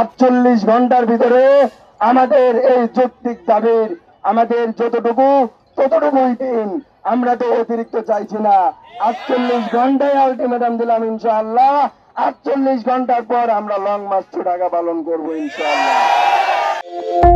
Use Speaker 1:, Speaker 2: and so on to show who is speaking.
Speaker 1: আটচল্লিশ ঘণ্টার ভিতরে আমাদের এই যৌক্তিক দাবির, আমাদের যতটুকু, ততটুকুই দিন। আমরা তো অতিরিক্ত চাইছি না। আটচল্লিশ ঘন্টায় আলটিমেটাম দিলাম ইনশাআল্লাহ। আটচল্লিশ ঘণ্টার পর আমরা লং মার্চ ঢাকা পালন করব ইনশাআল্লাহ।